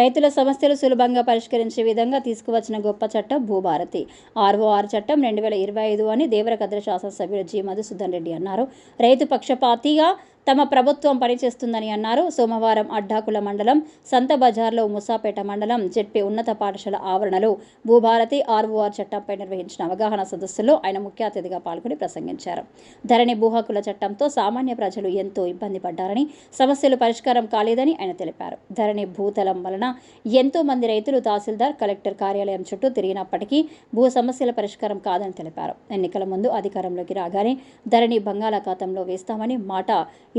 రైతుల సమస్యలు సులభంగా పరిష్కరించే విధంగా తీసుకువచ్చిన గొప్ప చట్టం భూభారతి. ఆర్ఓఆర్ చట్టం రెండు వేల ఇరవై ఐదు అని దేవరకద్ర శాసనసభ్యుడు జి మధుసూదన్ రెడ్డి అన్నారు. రైతు పక్షపాతిగా తమ ప్రభుత్వం పనిచేస్తుందని అన్నారు. సోమవారం అడ్డాకుల మండలం సంత బజార్లో ముసాపేట మండలం జెడ్పీ ఉన్నత పాఠశాల ఆవరణలో భూభారతి ఆర్ఓఆర్ చట్టంపై నిర్వహించిన అవగాహన సదస్సులో ఆయన ముఖ్య అతిథిగా పాల్గొని ప్రసంగించారు. ధరణి భూహక్కుల చట్టంతో సామాన్య ప్రజలు ఎంతో ఇబ్బంది పడ్డారని సమస్యలు పరిష్కారం కాలేదని ఆయన తెలిపారు. ధరణి భూతలం వలన ఎంతో మంది రైతులు తహసీల్దార్ కలెక్టర్ కార్యాలయం చుట్టూ తిరిగినప్పటికీ భూ సమస్యల పరిష్కారం కాదని తెలిపారు. ఎన్నికల ముందు అధికారంలోకి రాగానే ధరణి బంగాళాఖాతంలో వేస్తామని మాట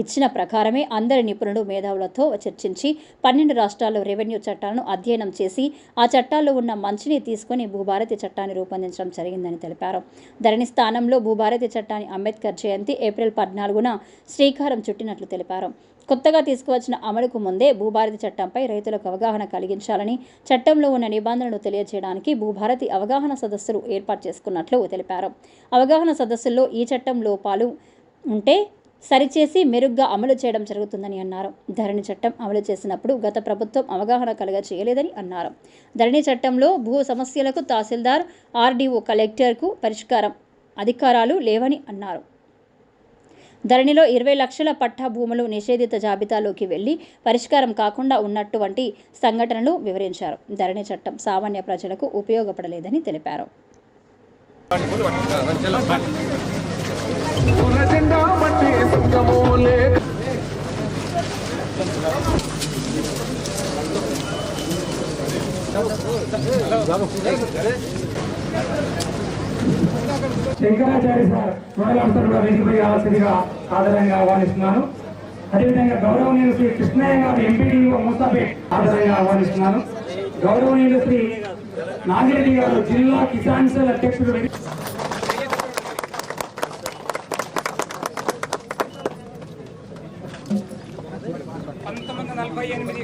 ఇచ్చిన ప్రకారమే అందరి నిపుణులు మేధావులతో చర్చించి పన్నెండు రాష్ట్రాల్లో రెవెన్యూ చట్టాలను అధ్యయనం చేసి ఆ చట్టాల్లో ఉన్న మంచిని తీసుకొని భూభారతి చట్టాన్ని రూపొందించడం జరిగిందని తెలిపారు. ధరణి స్థానంలో భూభారతి చట్టాన్ని అంబేద్కర్ జయంతి ఏప్రిల్ పద్నాలుగున శ్రీకారం చుట్టినట్లు తెలిపారు. కొత్తగా తీసుకువచ్చిన అమలుకు ముందే భూభారతి చట్టంపై రైతులకు అవగాహన కలిగించాలని చట్టంలో ఉన్న నిబంధనలు తెలియజేయడానికి భూభారతి అవగాహన సదస్సులు ఏర్పాటు చేసుకున్నట్లు తెలిపారు. అవగాహన సదస్సుల్లో ఈ చట్టం లోపాలు ఉంటే సరిచేసి మెరుగ్గా అమలు చేయడం జరుగుతుందని అన్నారు. ధరణి చట్టం అమలు చేసినప్పుడు గత ప్రభుత్వం అవగాహన కలగ చేయలేదని అన్నారు. ధరణి చట్టంలో భూ సమస్యలకు తహసీల్దార్ ఆర్డీఓ కలెక్టర్కు పరిష్కారం అధికారాలు లేవని అన్నారు. ధరణిలో ఇరవై లక్షల పట్టా భూములు నిషేధిత జాబితాలోకి వెళ్ళి పరిష్కారం కాకుండా ఉన్నటువంటి సంఘటనలు వివరించారు. ధరణి చట్టం సామాన్య ప్రజలకు ఉపయోగపడలేదని తెలిపారు. శంకరాచార్య సార్ మొదలంతా కూడా వేసిపోయి ఆశీర్గా ఆదరంగా ఆహ్వానిస్తున్నాను. అదేవిధంగా గౌరవనీయులు శ్రీ కృష్ణయ్య గారు ఎంపీడీఓ ముస్తాపేట్ ఆదరణంగా ఆహ్వానిస్తున్నాను. గౌరవనీయులు శ్రీ నాగిరెడ్డి గారు జిల్లా కిసాన్ సెల్ అధ్యక్షుడు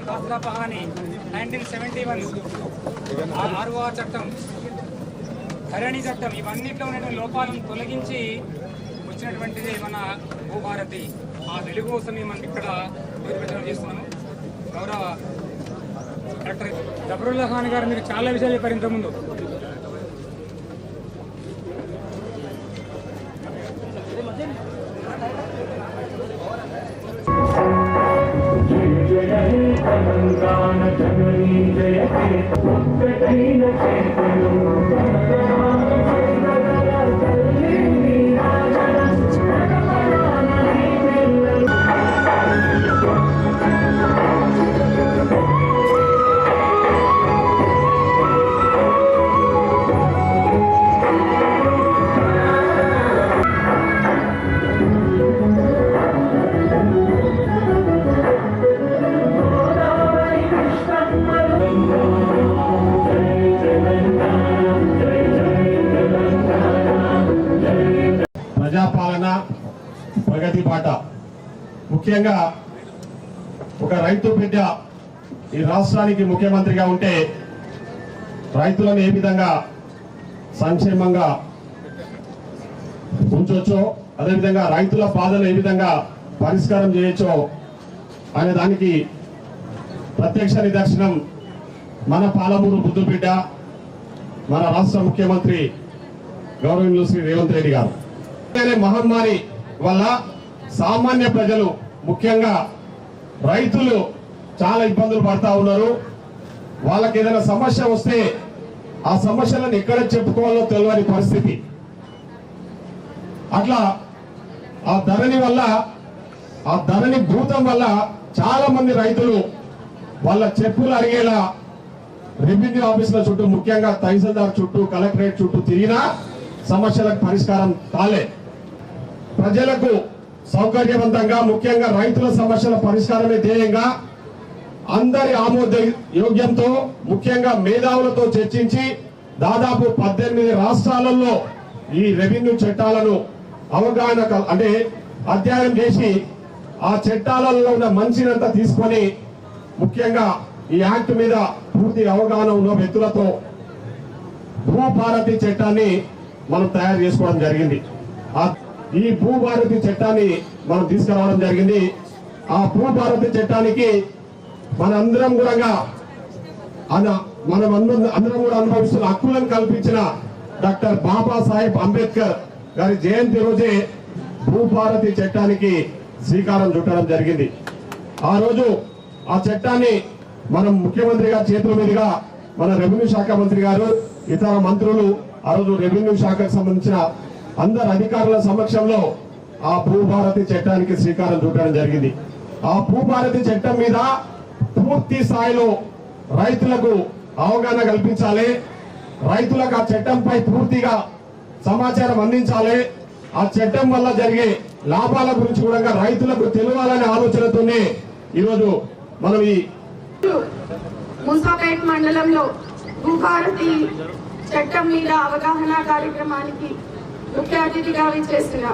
నలభై పహాని నైన్టీన్ సెవెంటీ వన్ ఆర్ఓఆర్ చట్టం ధరణి చట్టం ఇవన్నిట్లో ఉన్నటువంటి లోపాలను తొలగించి వచ్చినటువంటిది మన భూభారతి. ఆ వెలుగు కోసమే మనం ఇక్కడ పేరు చేస్తున్నాము. గౌరవ డాక్టర్ జబరుల్లా ఖాన్ గారు మీరు చాలా విషయాలు చెప్పారు ఇంతకుముందు. I'm gonna make it. పాట. ముఖ్యంగా ఒక రైతు బిడ్డ ఈ రాష్ట్రానికి ముఖ్యమంత్రిగా ఉంటే రైతులను ఏ విధంగా సంక్షేమంగా ఉంచవచ్చో అదేవిధంగా రైతుల బాధలు ఏ విధంగా పరిష్కారం చేయొచ్చో అనే దానికి ప్రత్యక్ష నిదర్శనం మన పాలమూరు బుద్ధు బిడ్డ మన రాష్ట్ర ముఖ్యమంత్రి గౌరవనీయులు శ్రీ రేవంత్ రెడ్డి గారు. మహమ్మారి వల్ల సామాన్య ప్రజలు ముఖ్యంగా రైతులు చాలా ఇబ్బందులు పడతా ఉన్నారు. వాళ్ళకి ఏదైనా సమస్య వస్తే ఆ సమస్యలను ఎక్కడ చెప్పుకోవాలో తెలియని పరిస్థితి. అట్లా ఆ ధరణి వల్ల ఆ ధరణి భూతం వల్ల చాలా మంది రైతులు వాళ్ళ చెప్పులు అరిగేలా రెవెన్యూ ఆఫీసుల చుట్టూ ముఖ్యంగా తహసీల్దార్ చుట్టూ కలెక్టరేట్ చుట్టూ తిరిగినా సమస్యలకు పరిష్కారం కాలే. ప్రజలకు సౌకర్యవంతంగా ముఖ్యంగా రైతుల సమస్యల పరిష్కారమే ధ్యేయంగా అందరి ఆమోద యోగ్యంతో ముఖ్యంగా మేధావులతో చర్చించి దాదాపు పద్దెనిమిది రాష్ట్రాలలో ఈ రెవెన్యూ చట్టాలను అవగాహన అంటే అధ్యయనం చేసి ఆ చట్టాలలో ఉన్న మంచినంతా తీసుకొని ముఖ్యంగా ఈ యాక్ట్ మీద పూర్తి అవగాహన ఉన్న వ్యక్తులతో భూభారతి చట్టాన్ని మనం తయారు చేసుకోవడం జరిగింది. ఆ- ఈ భూభారతి చట్టాన్ని మనం తీసుకురావడం జరిగింది. ఆ భూభారతి చట్టానికి మనందరం కూడా అన మనం అందరం అందరం కూడా అనుభవిస్తున్న హక్కులను కల్పించిన డాక్టర్ బాబాసాహెబ్ అంబేద్కర్ గారి జయంతి రోజే భూభారతి చట్టానికి శ్రీకారం చుట్టడం జరిగింది. ఆ రోజు ఆ చట్టాన్ని మనం ముఖ్యమంత్రి గారి చేతుల మీదుగా మన రెవెన్యూ శాఖ మంత్రి గారు ఇతర మంత్రులు ఆ రోజు రెవెన్యూ శాఖకు సంబంధించిన అందరు అధికారుల సమక్షంలో ఆ భూభారతి చట్టానికి శ్రీకారం చుట్టడం జరిగింది. ఆ భూభారతి చట్టం మీద పూర్తి స్థాయిలో రైతులకు అవగాహన కల్పించాలి. రైతులకు ఆ చట్టంపై పూర్తిగా సమాచారం అందించాలి. ఆ చట్టం వల్ల జరిగే లాభాల గురించి కూడా రైతులకు తెలియాలనే ఆలోచనతోనే ఈరోజు మనం ఈ ముసాపేట్ మండలంలో భూభారతి చట్టం మీద అవగాహన కార్యక్రమానికి ముఖ్య అతిథిగా విచ్చేసిన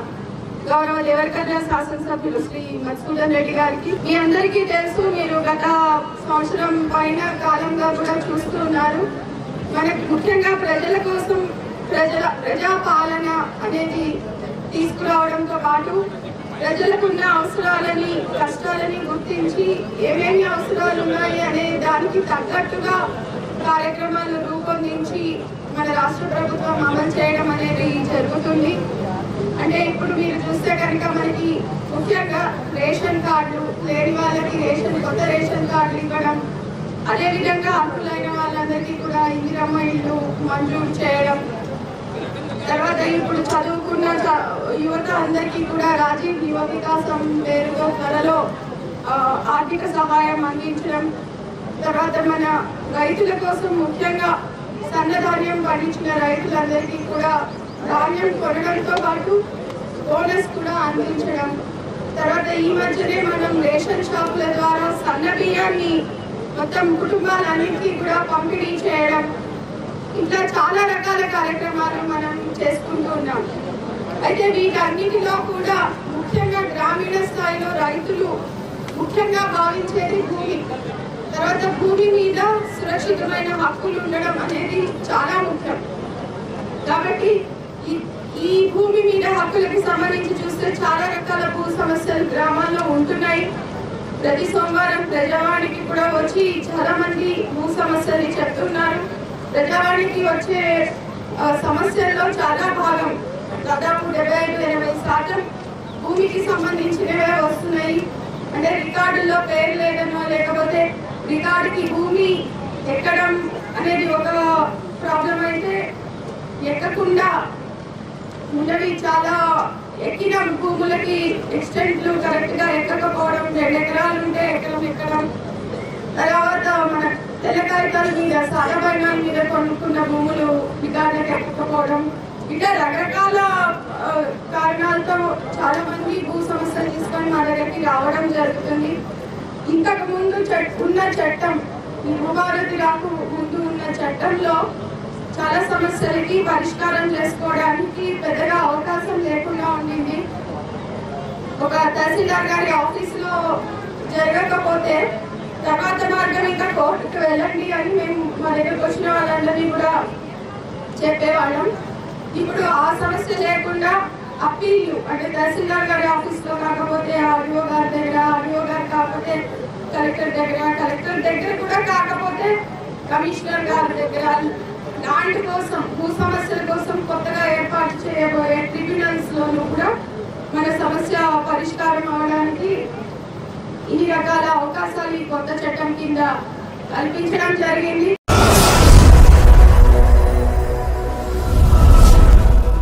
గౌరవ దేవరకర్ల శాసనసభ్యులు శ్రీ మధుసూదన్ రెడ్డి గారికి. మీ అందరికీ తెలుసు మీరు గత సంవత్సరం పైన కాలంగా కూడా చూస్తున్నారు మనకు ముఖ్యంగా ప్రజల కోసం ప్రజల ప్రజాపాలన అనేది తీసుకురావడంతో పాటు ప్రజలకున్న అవసరాలని కష్టాలని గుర్తించి ఏమేమి అవసరాలు ఉన్నాయి అనే దానికి తగ్గట్టుగా కార్యక్రమాలు రూపొందించి మన రాష్ట్ర ప్రభుత్వం అమలు చేయడం అనేది జరుగుతుంది. అంటే ఇప్పుడు మీరు చూస్తే కనుక మనకి ముఖ్యంగా రేషన్ కార్డులు లేని వాళ్ళకి రేషన్ కొత్త రేషన్ కార్డులు ఇవ్వడం అదేవిధంగా అర్హులైన వాళ్ళందరికీ కూడా ఇందిరమ్మ ఇల్లు మంజూరు చేయడం తర్వాత ఇప్పుడు చదువుకున్న యువత అందరికీ కూడా రాజీవ్ యువ వికాసం పేరుతో త్వరలో ఆర్థిక సహాయం అందించడం తర్వాత మన రైతుల కోసం ముఖ్యంగా సన్నధాన్యం పండించిన రైతులందరికీ కూడా ధాన్యం కొనడంతో పాటు బోనస్ కూడా అందించడం. తర్వాత ఈ మధ్యనే మనం రేషన్ షాపుల ద్వారా సన్న బియ్యాన్ని మొత్తం కుటుంబాలన్నింటికీ కూడా పంపిణీ చేయడం. ఇట్లా చాలా రకాల కార్యక్రమాలు మనం చేసుకుంటూ ఉన్నాం. అయితే వీటన్నిటిలో కూడా ముఖ్యంగా గ్రామీణ స్థాయిలో రైతులు ముఖ్యంగా భావించేది భూమి. తర్వాత భూమి మీద సురక్షితమైన హక్కులు ఉండడం అనేది చాలా ముఖ్యం. కాబట్టి ఈ- ఈ భూమి మీద హక్కులకు సంబంధించి చూస్తే చాలా రకాల భూ సమస్యలు గ్రామాల్లో ఉంటున్నాయి. ప్రతి సోమవారం ప్రజావాణికి కూడా వచ్చి చాలా మంది భూ సమస్యలు చెప్తున్నారు. ప్రజావాణికి వచ్చే సమస్యల్లో చాలా భాగం దాదాపు డెబ్బై ఐదు ఎనభై శాతం భూమికి సంబంధించినవే వస్తున్నాయి. అంటే రికార్డుల్లో పేరు లేదనో లేకపోతే రికార్డుకి భూమి ఎక్కడం అనేది ఒక ప్రాబ్లం అయితే ఎక్కకుండా ఉన్నవి చాలా ఎక్కిన. భూములకి ఎక్స్టెంట్లు కరెక్ట్గా ఎక్కకపోవడం రెండు ఎకరాలు ఉంటే ఎకరం ఎక్కడం. తర్వాత మన తెల్ల కాగితాల మీద సారభరణాల మీద కొనుక్కున్న భూములు రికార్డులకు ఎక్కకపోవడం. ఇంకా రకరకాల కారణాలతో చాలా మంది భూ సమస్యలు తీసుకొని మా దగ్గరికి రావడం జరుగుతుంది. ఇంతకు ముందు ఉన్న చట్టం ఈ భూభారతి రాకు ముందు ఉన్న చట్టంలో చాలా సమస్యలకి పరిష్కారం చేసుకోవడానికి పెద్దగా అవకాశం లేకుండా ఉండింది. ఒక తహసీల్దార్ గారి ఆఫీసులో జరగకపోతే తర్వాత మార్గం ఇంకా కోర్టుకు వెళ్ళండి అని మేము మా దగ్గరకు వచ్చిన వాళ్ళందరినీ కూడా చెప్పేవాళ్ళం. ఇప్పుడు ఆ సమస్య లేకుండా అప్పీలు. అంటే తహసీల్దార్ గారి ఆఫీస్లో కాకపోతే ఆర్డీఓ గారి దగ్గర ఆర్డీఓ గారు కాకపోతే కలెక్టర్ దగ్గర కలెక్టర్ దగ్గర కూడా కాకపోతే కమిషనర్ గారి దగ్గర లాంటి కోసం భూ సమస్యల కోసం కొత్తగా ఏర్పాటు చేయబోయే ట్రిబ్యునల్స్ లోనూ కూడా మన సమస్య పరిష్కారం అవడానికి ఇన్ని రకాల అవకాశాలు ఈ కొత్త చట్టం కింద కల్పించడం జరిగింది.